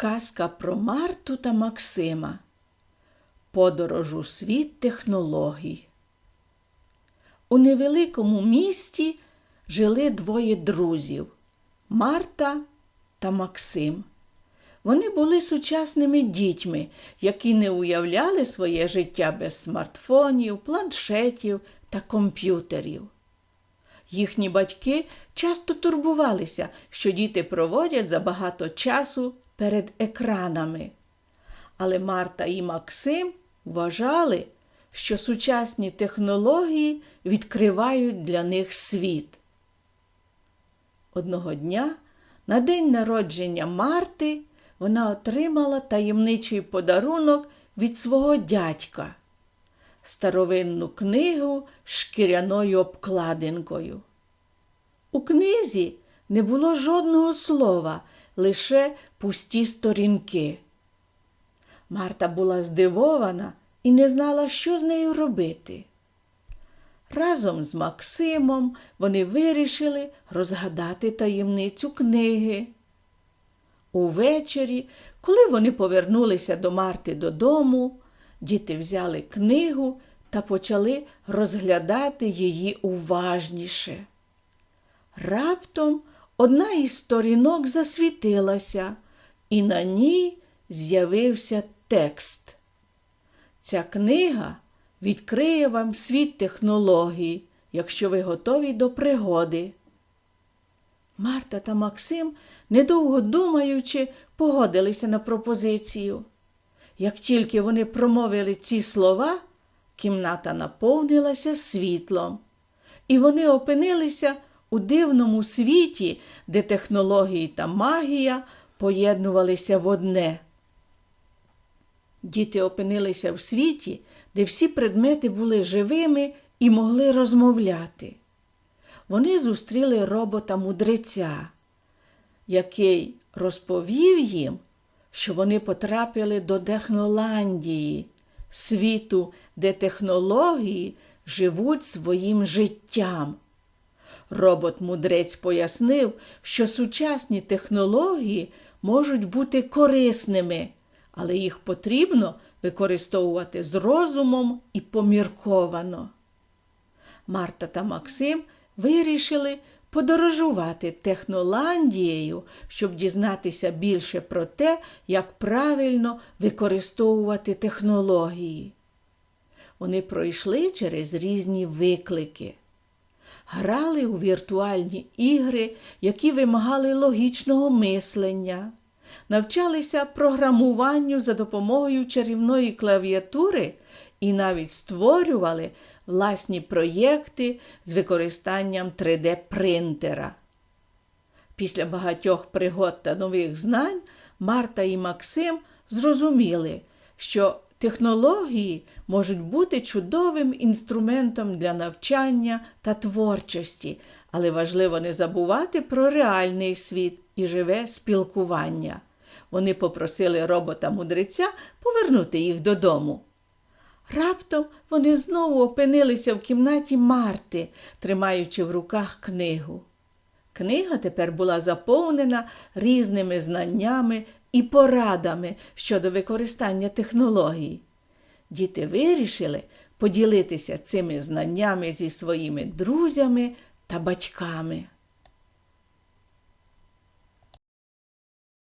Казка про Марту та Максима. Подорож у світ технологій. У невеликому місті жили двоє друзів Марта та Максим. Вони були сучасними дітьми, які не уявляли своє життя без смартфонів, планшетів та комп'ютерів. Їхні батьки часто турбувалися, що діти проводять забагато часу перед екранами. Але Марта і Максим вважали, що сучасні технології відкривають для них світ. Одного дня, на день народження Марти, вона отримала таємничий подарунок від свого дядька старовинну книгу з шкіряною обкладинкою. У книзі не було жодного слова, лише пусті сторінки. Марта була здивована і не знала, що з нею робити. Разом з Максимом вони вирішили розгадати таємницю книги. Увечері, коли вони повернулися до Марти додому, діти взяли книгу та почали розглядати її уважніше. Раптом одна із сторінок засвітилася, і на ній з'явився текст. Ця книга відкриє вам світ технологій, якщо ви готові до пригоди. Марта та Максим, недовго думаючи, погодилися на пропозицію. Як тільки вони промовили ці слова, кімната наповнилася світлом, і вони опинилися у дивному світі, де технології та магія поєднувалися в одне. Діти опинилися в світі, де всі предмети були живими і могли розмовляти. Вони зустріли робота мудреця, який розповів їм, що вони потрапили до Техноландії, світу, де технології живуть своїм життям. Робот-мудрець пояснив, що сучасні технології можуть бути корисними, але їх потрібно використовувати з розумом і помірковано. Марта та Максим вирішили подорожувати Техноландією, щоб дізнатися більше про те, як правильно використовувати технології. Вони пройшли через різні виклики, грали у віртуальні ігри, які вимагали логічного мислення, навчалися програмуванню за допомогою чарівної клавіатури і навіть створювали власні проєкти з використанням 3D-принтера. Після багатьох пригод та нових знань Марта і Максим зрозуміли, що технології можуть бути чудовим інструментом для навчання та творчості, але важливо не забувати про реальний світ і живе спілкування. Вони попросили робота-мудреця повернути їх додому. Раптом вони знову опинилися в кімнаті Марти, тримаючи в руках книгу. Книга тепер була заповнена різними знаннями і порадами щодо використання технологій. Діти вирішили поділитися цими знаннями зі своїми друзями та батьками.